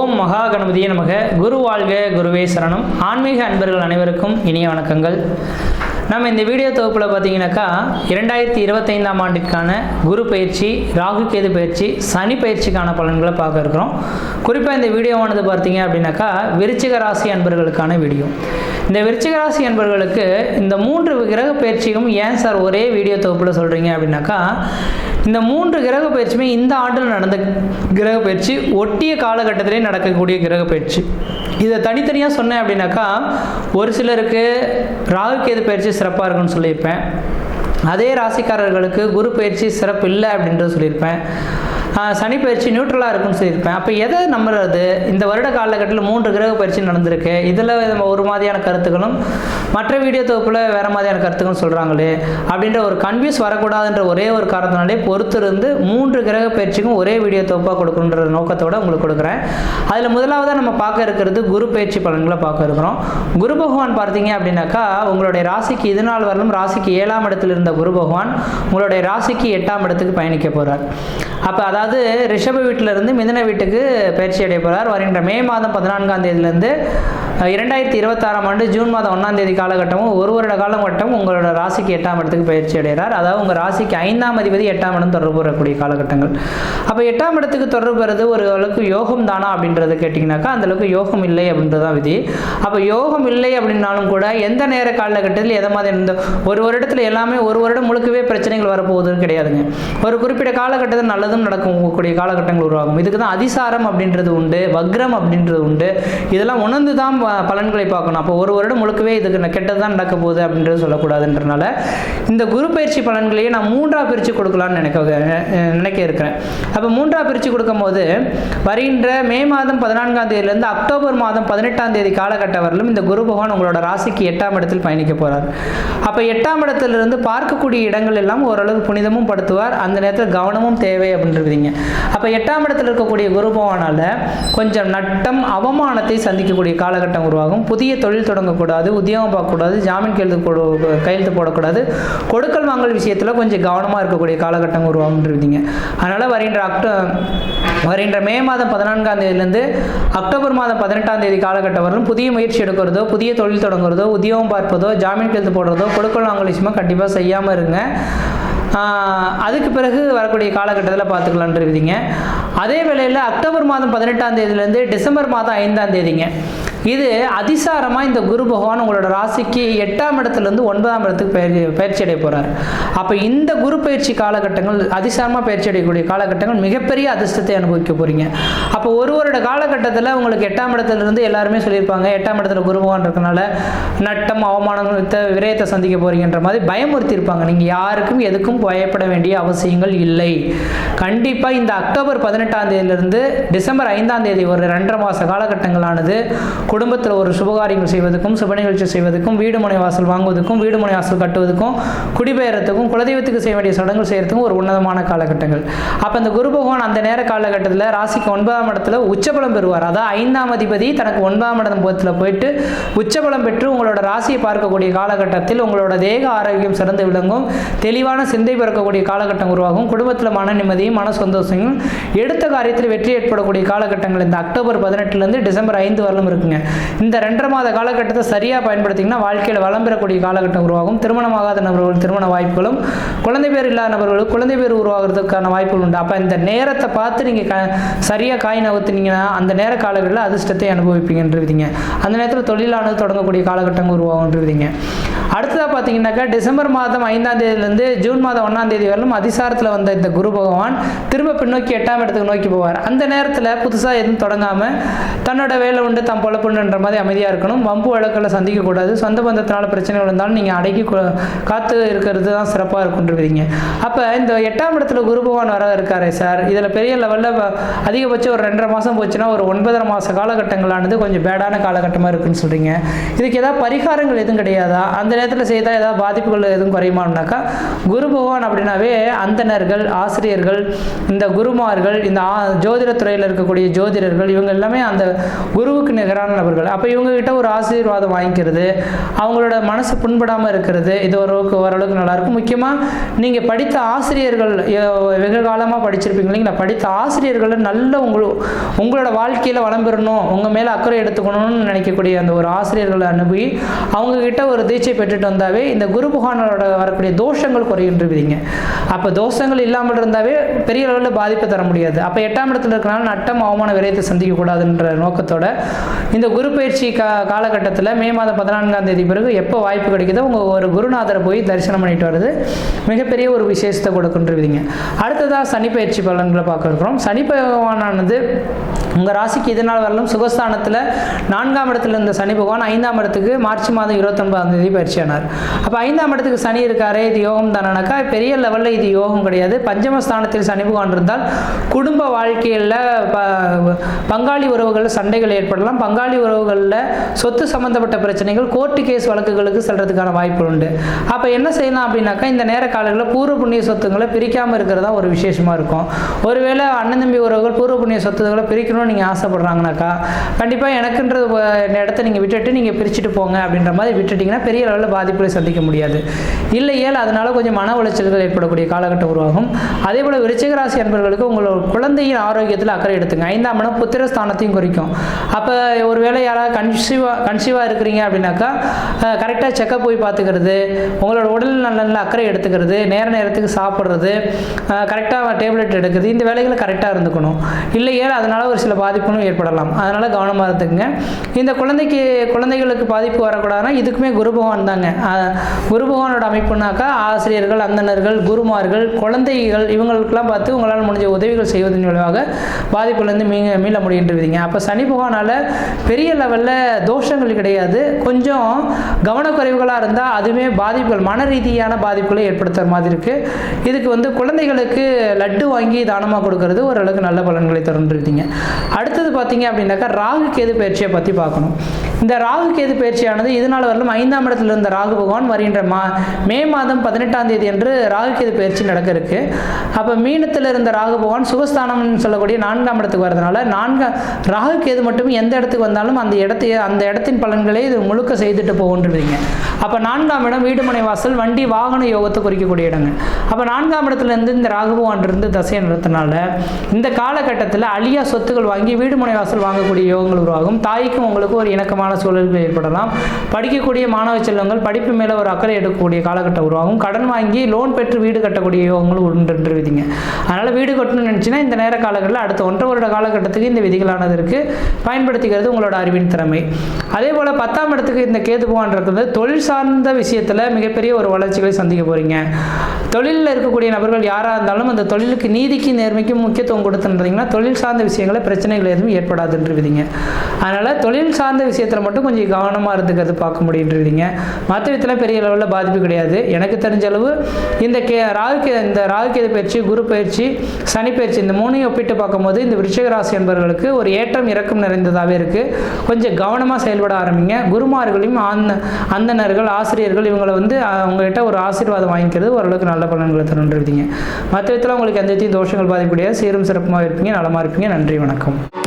ஓம் மகா கணபதியே நமக. குரு வாழ்க குருவே சரணம். ஆன்மீக அன்பர்கள் அனைவருக்கும் இனிய வணக்கங்கள். நம்ம இந்த வீடியோ தொகுப்பில் பார்த்தீங்கன்னாக்கா இரண்டாயிரத்தி இருபத்தைந்தாம் ஆண்டிற்கான குரு பயிற்சி ராகு கேது பயிற்சி சனி பயிற்சிக்கான பலன்களை பார்க்க இருக்கிறோம். குறிப்பாக இந்த வீடியோவானது பார்த்தீங்க அப்படின்னாக்கா விருச்சிக ராசி அன்பர்களுக்கான வீடியோ. இந்த விருச்சிக ராசி அன்பர்களுக்கு இந்த மூன்று கிரக பயிற்சியும் ஏன் சார் ஒரே வீடியோ தொகுப்பில் சொல்கிறீங்க அப்படின்னாக்கா இந்த மூன்று கிரக பயிற்சியுமே இந்த ஆண்டில் நடந்த கிரக பயிற்சி ஒட்டிய காலகட்டத்திலே நடக்கக்கூடிய கிரக பயிற்சி. இதை தனித்தனியாக சொன்னேன் அப்படின்னாக்கா ஒரு சிலருக்கு ராகு கேது பயிற்சி சிறப்பாக இருக்குன்னு சொல்லியிருப்பேன். அதே ராசிக்காரர்களுக்கு குரு பயிற்சி சிறப்பு இல்லை அப்படின்றத சொல்லியிருப்பேன். சனி பயிற்சி நியூட்ரலாக இருக்குன்னு சொல்லியிருப்பேன். அப்போ எதை நம்புறது? இந்த வருட காலகட்டத்தில் மூன்று கிரக பயிற்சி நடந்திருக்கு. இதில் நம்ம ஒரு மாதிரியான கருத்துக்களும் மற்ற வீடியோ தொகுப்பில் வேறு மாதிரியான கருத்துக்களும் சொல்கிறாங்களே அப்படின்ற ஒரு கன்ஃபியூஸ் வரக்கூடாதுன்ற ஒரே ஒரு காரணத்தினாலே பொறுத்திருந்து மூன்று கிரக பயிற்சிக்கும் ஒரே வீடியோ தொகுப்பாக கொடுக்கணுன்ற நோக்கத்தோடு உங்களுக்கு கொடுக்குறேன். அதில் முதலாவதாக நம்ம பார்க்க இருக்கிறது குரு பயிற்சி பலன்களை பார்க்க இருக்கிறோம். குரு பகவான் பார்த்தீங்க அப்படின்னாக்கா உங்களுடைய ராசிக்கு இது நாள் வரலும் ராசிக்கு ஏழாம் இடத்தில் இருந்த குரு பகவான் உங்களுடைய ராசிக்கு எட்டாம் இடத்துக்கு பயணிக்க போகிறார் அப்போ அதாவது ரிஷப வீட்டிலிருந்து மிதன வீட்டுக்கு பயிற்சி அடைய போகிறார் வருகின்ற மே மாதம் பதினான்காம் தேதியிலேருந்து இரண்டாயிரத்தி இருபத்தாறாம் ஆண்டு ஜூன் மாதம் ஒன்றாம் தேதி காலகட்டமும் ஒரு வருட காலகட்டம் உங்களோட ராசிக்கு எட்டாம் இடத்துக்கு பயிற்சி அடைகிறார். அதாவது உங்கள் ராசிக்கு ஐந்தாம் அதிபதி எட்டாம் இடம் தொடர்பு வரக்கூடிய காலகட்டங்கள். அப்போ எட்டாம் இடத்துக்கு தொடர்பு வருது ஒரு அளவுக்கு யோகம் தானா அப்படின்றத கேட்டிங்கனாக்கா அந்த அளவுக்கு யோகம் இல்லை அப்படின்றது தான் விதி. அப்போ யோகம் இல்லை அப்படின்னாலும் கூட எந்த நேர காலகட்டத்தில் எதை மாதிரி இருந்த ஒரு வருடத்தில் எல்லாமே ஒரு வருடம் முழுக்கவே பிரச்சனைகள் வரப்போகுதுன்னு கிடையாதுங்க. ஒரு குறிப்பிட்ட காலகட்டத்தில் நல்லது நல்லதும் நடக்கும். கூடிய காலகட்டங்கள் உருவாகும். இதுக்கு தான் அதிசாரம் அப்படின்றது உண்டு வக்ரம் அப்படின்றது உண்டு. இதெல்லாம் உணர்ந்து தான் ப- பலன்களை பார்க்கணும். அப்போ ஒரு வருடம் முழுக்கவே இதுக்கு கெட்டது தான் நடக்க போகுது அப்படின்றது சொல்லக்கூடாதுன்றனால இந்த குரு பயிற்சி பலன்களையே நான் மூன்றாக பிரித்து கொடுக்கலான்னு நினைக்க நினைக்க இருக்கிறேன். அப்போ மூன்றாக பிரித்து கொடுக்கும்போது வருகின்ற மே மாதம் பதினான்காம் தேதியிலேருந்து அக்டோபர் மாதம் பதினெட்டாம் தேதி காலகட்டம் வரலும் இந்த குரு பகவான் உங்களோட ராசிக்கு எட்டாம் இடத்தில் பயணிக்க போகிறார் அப்போ எட்டாம் இடத்திலிருந்து பார்க்கக்கூடிய இடங்கள் எல்லாம் ஓரளவு புனிதமும் படுத்துவார். அந்த நேரத்தில் கவனமும் தேவை அப்படின்றீங்க. அப்போ எட்டாம் இடத்தில் இருக்கக்கூடிய குரு பகவானால் கொஞ்சம் நட்டம் அவமானத்தை சந்திக்கக்கூடிய காலகட்டம் உருவாகும். புதிய தொழில் தொடங்கக்கூடாது உத்தியோகம் பார்க்கக்கூடாது ஜாமீன் கையெழுத்து போட கையெழுத்து போடக்கூடாது. கொடுக்கல் வாங்கல் விஷயத்தில் கொஞ்சம் கவனமாக இருக்கக்கூடிய காலகட்டம் உருவாகுன்றீங்க அதனால் வருகின்ற அக்டோ வருகின்ற மே மாதம் பதினான்காம் தேதியிலேருந்து அக்டோபர் மாதம் பதினெட்டாம் தேதி காலகட்டம் வரலும் புதிய முயற்சி எடுக்கிறதோ புதிய தொழில் தொடங்குறதோ உத்தியோகம் பார்ப்பதோ ஜாமீன் கையெழுத்து போடுறதோ கொடுக்கல் வாங்கல் விஷயமா கண்டிப்பாக செய்யாமல் இருங்க. அதுக்கு பிறகு வரக்கூடிய காலகட்டத்தில் பார்த்துக்கலான்ருக்குதுங்க அதே வேளையில் அக்டோபர் மாதம் பதினெட்டாம் தேதியிலேருந்து டிசம்பர் மாதம் ஐந்தாம் தேதிங்க. இது அதிசாரமாக இந்த குரு பகவான் உங்களோட ராசிக்கு எட்டாம் இடத்துலேருந்து ஒன்பதாம் இடத்துக்கு பயிற்சி பயிற்சி அடைய போகிறார் அப்போ இந்த குரு பயிற்சி காலகட்டங்கள் அதிசாரமாக பயிற்சி அடையக்கூடிய காலகட்டங்கள் மிகப்பெரிய அதிர்ஷ்டத்தை அனுபவிக்க போகிறீங்க அப்போ ஒரு வருட காலகட்டத்தில் உங்களுக்கு எட்டாம் இடத்துலேருந்து எல்லாருமே சொல்லியிருப்பாங்க எட்டாம் இடத்துல குரு பகவான் இருக்கனால நட்டம் அவமானம் விரயத்தை சந்திக்க போகிறீங்கன்ற மாதிரி பயமுறுத்தியிருப்பாங்க. நீங்கள் யாருக்கும் எதுக்கும் பயப்பட வேண்டிய அவசியங்கள் இல்லை. கண்டிப்பாக இந்த அக்டோபர் பதினெட்டாம் தேதியிலிருந்து டிசம்பர் ஐந்தாம் தேதி ஒரு ரெண்டரை மாத காலகட்டங்களானது குடும்பத்தில் ஒரு சுபகாரியங்கள் செய்வதற்கும் சுப நிகழ்ச்சி செய்வதற்கும் வீடு வாசல் வாங்குவதற்கும் வீடுமனை வாசல் கட்டுவதற்கும் குடிபெயர்றதுக்கும் குலதெய்வத்துக்கு செய்ய வேண்டிய சடங்கு செய்யறதுக்கும் ஒரு உன்னதமான காலகட்டங்கள். அப்போ இந்த குரு பகவான் அந்த நேர காலகட்டத்தில் ராசிக்கு ஒன்பதாம் இடத்துல உச்சபலம் பெறுவார். அதாவது ஐந்தாம் அதிபதி தனக்கு ஒன்பதாம் இடம் போத்தில் போயிட்டு உச்சபலம் பெற்று உங்களோட ராசியை பார்க்கக்கூடிய காலகட்டத்தில் உங்களோட தேக ஆரோக்கியம் சிறந்து விளங்கும் தெளிவான சிந்தை பிறக்கக்கூடிய காலகட்டம் உருவாகும். குடும்பத்தில் மன நிம்மதியும் மன சந்தோஷமும் எடுத்த காரியத்தில் வெற்றி ஏற்படக்கூடிய காலகட்டங்கள் இந்த அக்டோபர் பதினெட்டுலேருந்து டிசம்பர் ஐந்து வரலும் இருக்குங்க. இந்த ரெண்டரை மாத காலகட்டத்தை சரியாக பயன்படுத்திங்கன்னா வாழ்க்கையில் வளம் பெறக்கூடிய காலகட்டம் உருவாகும். திருமணமாகாத நபர்கள் திருமண வாய்ப்புகளும் குழந்தை பேர் இல்லாத நபர்களுக்கு குழந்தை பேர் உருவாகிறதுக்கான வாய்ப்புகள் உண்டு. அப்போ இந்த நேரத்தை பார்த்து நீங்கள் க சரியாக காய் நகர்த்தினீங்கன்னா அந்த நேர காலங்களில் அதிர்ஷ்டத்தை அனுபவிப்பீங்கன்றீங்க. அந்த நேரத்தில் தொழிலானது தொடங்கக்கூடிய காலகட்டங்கள் உருவாகுன்றீங்க. அடுத்ததாக பார்த்தீங்கன்னாக்கா டிசம்பர் மாதம் ஐந்தாம் தேதியிலேருந்து ஜூன் மாதம் ஒன்றாம் தேதி வரலும் அதிசாரத்தில் வந்த இந்த குரு பகவான் திரும்ப பின்னோக்கி எட்டாம் இடத்துக்கு நோக்கி போவார். அந்த நேரத்தில் புதுசாக எதுவும் தொடங்காமல் தன்னோட வேலை உண்டு தம் பொழப்புன்ற மாதிரி அமைதியாக இருக்கணும். வம்பு வழக்கில் சந்திக்கக்கூடாது சொந்த பந்தத்தினால பிரச்சனைகள் இருந்தாலும் நீங்கள் அடக்கி கொ- காத்து இருக்கிறது தான் சிறப்பாக இருக்குன்றீங்க அப்போ இந்த எட்டாம் இடத்துல குரு பகவான் வர இருக்காரே சார் இதில் பெரிய லெவலில் அதிகபட்சம் ஒரு ரெண்டரை மாதம் போச்சுன்னா ஒரு ஒன்பதரை மாத காலகட்டங்களானது கொஞ்சம் பேடான காலகட்டமாக இருக்குன்னு சொல்கிறீங்க இதுக்கு ஏதாவது பரிகாரங்கள் எதுவும் கிடையாதா? அந்த நேரத்தில் செய்தால் ஏதாவது பாதிப்புகள் எதுவும் குறையுமானாக்கா குரு பகவான் அப்படின்னாவே அந்தனர்கள் ஆசிரியர்கள் இந்த குருமார்கள் இந்த ஆ- ஜோதிடத் துறையில் இருக்கக்கூடிய ஜோதிடர்கள் இவங்க எல்லாமே அந்த குருவுக்கு நிகரான நபர்கள் அப்போ இவங்ககிட்ட ஒரு ஆசீர்வாதம் வாங்கிக்கிறது அவங்களோட மனசு புண்படாமல் இருக்கிறது இது ஓரளவுக்கு ஓரளவுக்கு நல்லாயிருக்கும் முக்கியமாக நீங்கள் படித்த ஆசிரியர்கள் வெகு காலமாக படிச்சிருப்பீங்க இல்லைங்களா? படித்த ஆசிரியர்களை நல்ல உங்களு உங்களோட வாழ்க்கையில் வளம் பெறணும் உங்கள் மேலே அக்கறை எடுத்துக்கணும்னு நினைக்கக்கூடிய அந்த ஒரு ஆசிரியர்களை அனுப்பி அவங்கக்கிட்ட ஒரு தீட்சை பெற்றுட்டு வந்தாவே இந்த குரு புகானோட வரக்கூடிய தோஷங்கள் குறைகின்றுவீங்க அப்போ தோஷங்கள் இல்லாமல் இருந்தாவே பெரிய அளவில் பாதிப்பு தர முடியாது. அப்போ எட்டாம் இடத்துல இருக்கிறனால நட்டம் அவமான விரயத்தை சந்திக்கக்கூடாதுன்ற நோக்கத்தோட இந்த குரு பயிற்சி கா காலகட்டத்தில் மே மாதம் பதினான்காம் தேதி பிறகு எப்போ வாய்ப்பு கிடைக்குதோ உங்கள் ஒரு குருநாதரை போய் தரிசனம் பண்ணிட்டு வர்றது மிகப்பெரிய ஒரு விசேஷத்தை கொடுக்குன்றீங்க அடுத்ததாக சனி பயிற்சி பலன்களை பார்க்க இருக்கிறோம். சனி பகவானானது உங்கள் ராசிக்கு இதனால் வரலும் சுகஸ்தானத்தில் நான்காம் இடத்துல இருந்த சனி பகவான் ஐந்தாம் இடத்துக்கு மார்ச் மாதம் இருபத்தொன்பதாம் தேதி பயிற்சியானார் அப்போ ஐந்தாம் இடத்துக்கு சனி இருக்காரே இது யோகம் தானனாக்கா? பெரிய லெவலில் இது யோகம் கிடையாது. பஞ்சமஸ்தானத்தில் சனி பகவான் இருந்தால் குடும்ப வாழ்க்கையில் ப- பங்காளி உறவுகள் சண்டைகள் ஏற்படலாம். பங்காளி உறவுகளில் சொத்து சம்மந்தப்பட்ட பிரச்சனைகள் கோர்ட்டு கேஸ் வழக்குகளுக்கு செல்றதுக்கான வாய்ப்பு உண்டு. அப்போ என்ன செய்யலாம் அப்படின்னாக்கா இந்த நேர காலங்களில் பூர்வ புண்ணிய சொத்துங்களை பிரிக்காமல் இருக்கிறதா ஒரு விசேஷமாக இருக்கும். ஒருவேளை அண்ணன் தம்பி உறவுகள் பூர்வ புண்ணிய சொத்துக்களை பிரிக்கணும்னு நீங்கள் ஆசைப்படுறாங்கனாக்கா கண்டிப்பாக எனக்குன்ற இடத்த நீங்கள் விட்டுட்டு நீங்கள் பிரிச்சுட்டு போங்க அப்படின்ற மாதிரி விட்டுட்டிங்கன்னா பெரிய அளவில் பாதிப்புகளை சந்திக்க முடியாது. இல்லையேல் அதனால கொஞ்சம் மன உளைச்சல்கள் ஏற்படக்கூடிய காலகட்டம் உருவாகும். அதே போல் விருச்சிகராசி அன்பர்களுக்கு உங்களோட குழந்தையின் ஆரோக்கியத்தில் அக்கறை எடுத்துங்க. ஐந்தாம் இடம் புத்திர ஸ்தானத்தையும் குறிக்கும். அப்போ ஒரு ஒருவேளை யாராவது கன்சீவாக கன்சீவாக இருக்கிறீங்க அப்படின்னாக்கா கரெக்டாக செக்கப் போய் பார்த்துக்கிறது உங்களோட உடல் நலனில் அக்கறை எடுத்துக்கிறது நேர நேரத்துக்கு சாப்பிட்றது கரெக்டாக டேப்லெட் எடுக்கிறது இந்த வேலைகளை கரெக்டாக இருந்துக்கணும். இல்லையே அதனால் ஒரு சில பாதிப்புகளும் ஏற்படலாம். அதனால் கவனமாக இருந்துக்குங்க. இந்த குழந்தைக்கு குழந்தைகளுக்கு பாதிப்பு வரக்கூடாதுன்னா இதுக்குமே குரு பகவான் தாங்க. குரு பகவானோட அமைப்புனாக்கா ஆசிரியர்கள் அந்தனர்கள் குருமார்கள் குழந்தைகள் இவங்களுக்கெல்லாம் பார்த்து உங்களால் முடிஞ்ச உதவிகள் செய்வதன் மூலமாக பாதிப்புலேருந்து மீ மீள முடியுன்றீங்க அப்போ சனி பகவானால் பெரிய லெவலில் தோஷங்கள் கிடையாது. கொஞ்சம் கவனக்குறைவுகளாக இருந்தால் அதுவுமே பாதிப்புகள் மன ரீதியான பாதிப்புகளை ஏற்படுத்துகிற மாதிரி இருக்குது இதுக்கு வந்து குழந்தைகளுக்கு லட்டு வாங்கி தானமாக கொடுக்கறது ஓரளவுக்கு நல்ல பலன்களை தருன்றீங்க அடுத்தது பார்த்தீங்க அப்படின்னாக்கா ராகு கேது பயிற்சியை பற்றி பார்க்கணும். இந்த ராகு கேது பயிற்சியானது இதனால் வரலும் ஐந்தாம் இடத்துல இருந்த ராகு பகவான் வருகின்ற மா மே மாதம் பதினெட்டாம் தேதி என்று ராகு கேது பயிற்சி நடக்க இருக்கு அப்போ மீனத்தில் இருந்த ராகு பகவான் சுகஸ்தானம்னு சொல்லக்கூடிய நான்காம் இடத்துக்கு வரதுனால நான்காம் ராகு கேது மட்டும் எந்த இடத்துக்கு வந்தாலும் அந்த இடத்தை அந்த இடத்தின் பலன்களை இது முழுக்க செய்துட்டு போகின்றீங்க அப்போ நான்காம் இடம் வீடுமனை வாசல் வண்டி வாகன யோகத்தை குறிக்கக்கூடிய இடங்க அப்போ நான்காம் இடத்துல இருந்து இந்த ராகு பகவான் இருந்து தசையை நடத்தினால இந்த காலகட்டத்தில் அழியா சொத்துக்கள் வாங்கி வீடுமனை வாசல் வாங்கக்கூடிய யோகங்கள் உருவாகும். தாய்க்கும் உங்களுக்கு ஒரு இணக்கமான கடினமான சூழல்கள் ஏற்படலாம். படிக்கக்கூடிய மாணவ செல்வங்கள் படிப்பு மேலே ஒரு அக்கறை எடுக்கக்கூடிய காலகட்டம் உருவாகும். கடன் வாங்கி லோன் பெற்று வீடு கட்டக்கூடிய யோகங்களும் உண்டு விதிங்க. அதனால் வீடு கட்டணும்னு நினச்சின்னா இந்த நேர காலங்களில் அடுத்த ஒன்றரை வருட காலகட்டத்துக்கு இந்த விதிகளானது இருக்குது பயன்படுத்திக்கிறது உங்களோட அறிவின் திறமை. அதே போல் பத்தாம் இடத்துக்கு இந்த கேது பகவான் இருக்கிறது. தொழில் சார்ந்த விஷயத்தில் மிகப்பெரிய ஒரு வளர்ச்சிகளை சந்திக்க போகிறீங்க தொழிலில் இருக்கக்கூடிய நபர்கள் யாராக இருந்தாலும் அந்த தொழிலுக்கு நீதிக்கு நேர்மைக்கும் முக்கியத்துவம் கொடுத்துன்றீங்கன்னா தொழில் சார்ந்த விஷயங்களை பிரச்சனைகள் எதுவும் ஏற்படாதுன்ற விதிங்க. அதனால் தொழில் சார்ந்த விஷயத்தில் மட்டும் கொஞ்சம் கவனமாக இருந்துக்கிறது பார்க்க முடியுன்றீங்க. மற்ற விதத்தில் பெரிய லெவலில் பாதிப்பு கிடையாது. எனக்கு தெரிஞ்ச அளவு இந்த கே ராகு இந்த ராகு பயிற்சி குரு பயிற்சி சனி பயிற்சி இந்த மூணையும் ஒப்பிட்டு பார்க்கும்போது இந்த விருச்சிக ராசி என்பவர்களுக்கு ஒரு ஏற்றம் இறக்கம் நிறைந்ததாகவே இருக்குது கொஞ்சம் கவனமாக செயல்பட ஆரம்பிங்க. குருமார்களையும் அந்த அந்தனர்கள் ஆசிரியர்கள் இவங்களை வந்து அவங்ககிட்ட ஒரு ஆசீர்வாதம் வாங்கிக்கிறது. ஓரளவுக்கு நல்ல பலன்களை தருன்றீங்க மற்ற விதத்தில் உங்களுக்கு எந்த விதத்தையும் தோஷங்கள் பாதிக்கக்கூடிய சீரும் சிறப்புமாக இருப்பீங்க. நலமாக இருப்பீங்க. நன்றி வணக்கம்.